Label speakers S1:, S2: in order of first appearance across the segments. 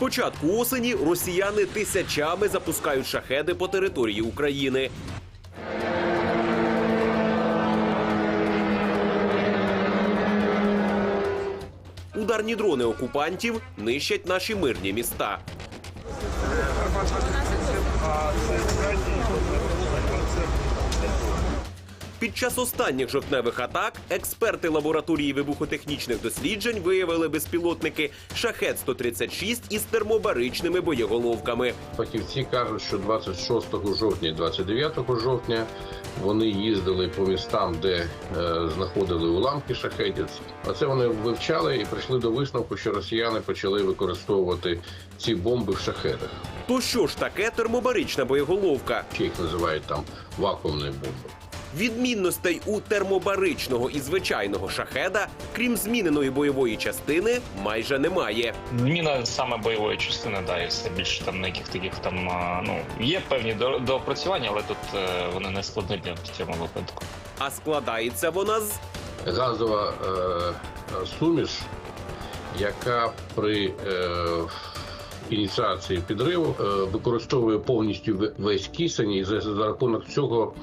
S1: початку осені росіяни тисячами запускають шахеди по території України. Ударні дрони окупантів нищать наші мирні міста. Під час останніх жовтневих атак експерти лабораторії вибухотехнічних досліджень виявили безпілотники шахет 136 із термобаричними боєголовками.
S2: Фахівці кажуть, що 26 жовтня і 29 жовтня вони їздили по містам, де е, знаходили уламки шахетів. А це вони вивчали і прийшли до висновку, що росіяни почали використовувати ці бомби в шахетах.
S1: То що ж таке термобарична боєголовка?
S2: Ще їх називають там вакуумні бомби.
S1: Відмінностей у термобаричного і звичайного шахеда, крім зміненої бойової частини, майже немає.
S3: Зміна саме бойової частини, да, і все більше там ніяких таких там ну є певні доопрацювання, але тут е, вони не складні в цьому випадку.
S1: А складається вона з
S2: Газова е, суміш, яка при е, ініціації підриву е, використовує повністю весь кисень, і за, за рахунок цього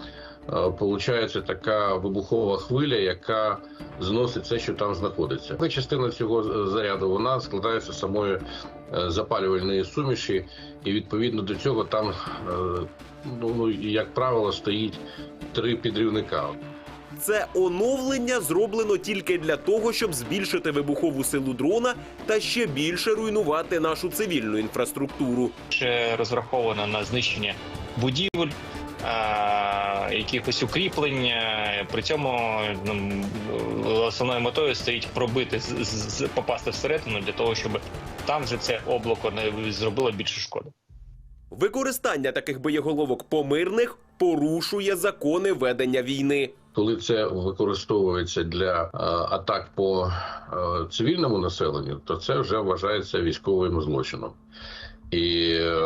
S2: Получається така вибухова хвиля, яка зносить все, що там знаходиться. Частина цього заряду вона складається самої е, запалювальної суміші, і відповідно до цього там, е, ну ну, як правило, стоїть три підрівника.
S1: Це оновлення зроблено тільки для того, щоб збільшити вибухову силу дрона та ще більше руйнувати нашу цивільну інфраструктуру.
S3: Ще розраховано на знищення будівель. Якихось укріплень, е, при цьому ну, основною метою стоїть пробити з- з- з- попасти всередину для того, щоб там вже це облако не зробило більше шкоди.
S1: Використання таких боєголовок помирних порушує закони ведення війни.
S2: Коли це використовується для е, атак по е, цивільному населенню, то це вже вважається військовим злочином, і е,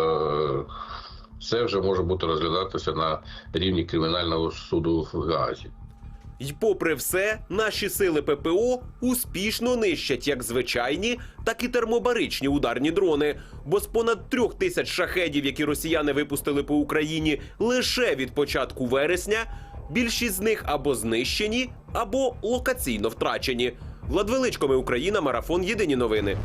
S2: це вже може бути розглядатися на рівні кримінального суду в Гаазі.
S1: І попри все, наші сили ППО успішно нищать як звичайні, так і термобаричні ударні дрони. Бо з понад трьох тисяч шахедів, які росіяни випустили по Україні лише від початку вересня, більшість з них або знищені, або локаційно втрачені. Владвеличко, ми Україна, марафон. Єдині новини.